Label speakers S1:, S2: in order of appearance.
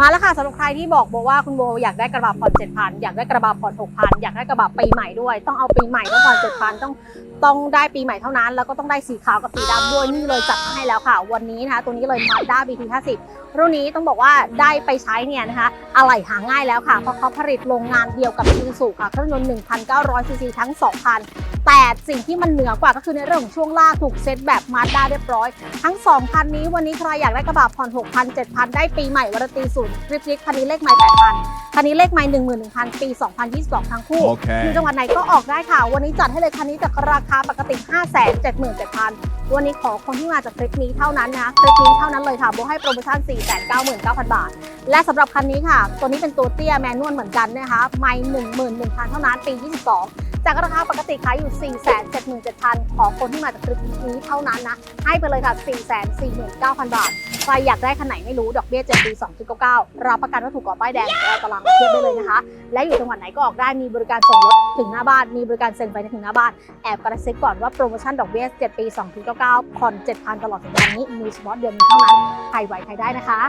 S1: มาแล้วค่ะสำหรับใครที่บอกโบว่าคุณโบอยากได้กระบะผ่อน7,000อยากได้กระบะผ่อน6,000อยากได้กระบะปีใหม่ด้วย ต้องเอาปีใหม่ต้องผ่อน7,000ต้องต้องได้ปีใหม่เท่านั้น แล้วก็ต้องได้สีขาวกับสีดำด้วยนี่เลยจัดให้แล้วค่ะ วันนี้นะคะตัวนี้เลย Mazda BT 50 รุ่นนี้ต้องบอกว่าได้ไปใช้เนี่ยนะคะอะไหล่หาง่ายแล้วค่ะเพราะเขาผลิตโรงงานเดียวกับ Isuzu ค่ะเครื่องยนต์1,900ซีซีทั้ง2,000แต่สิ่งที่มันเหนือกว่าก็คือในเรื่องของช่วงล่างถูกเซ็ตแบบมาด้าเรียบร้อย ทั้ง 2 คันนี้วันนี้ใครอยากได้กระบะผ่อน 6,000 7,000 ได้ปีใหม่วารันตีศูนย์คลิปลิกคันนี้เลขใหม่8,000 คันนี้เลขใหม่11,000 ปี 2022 ทั้งคู่
S2: Okay.
S1: อยู่จังหวัดไหนก็ออกได้ค่ะ วันนี้จัดให้เลยคันนี้จากราคาปกติ 577,000 วันนี้ขอคนที่มาจากคลิปนี้เท่านั้นนะคลิปนี้เท่านั้นเลยค่ะโบให้โปรโมชั่น 499,000 บาท และสำหรับคันนี้ค่ะ ตัวนี้เป็นตัวเตี้ยแมนนวลเหมือนกันนะคะไม่11,000 เท่านั้นปี 22 จากราคาปกติขายอยู่ 477,000 ขอคนที่มาจากคลิปนี้เท่านั้นนะ ให้ไปเลยค่ะ 449,000 บาท ใครอยากได้คันไหนไม่รู้ ดอกเบี้ย7ปี2.99 รับประกันว่าถูกกว่าป้ายแดงเอาตารางเทียบได้เลยนะคะ และอยู่จังหวัดไหนก็ออกได้ มีบริการส่งรถถึงหน้าบ้าน มีบริการเซ็นไฟถึงหน้าบ้าน แอบกระซิบก่อนว่าโปรโมชั่นดอกเบี้ย7ปี2.99ผ่อน7,000 ตลอดสัปดาห์นี้ มีเฉพาะเดือนนี้เท่านั้น ใครไหวใครได้นะคะ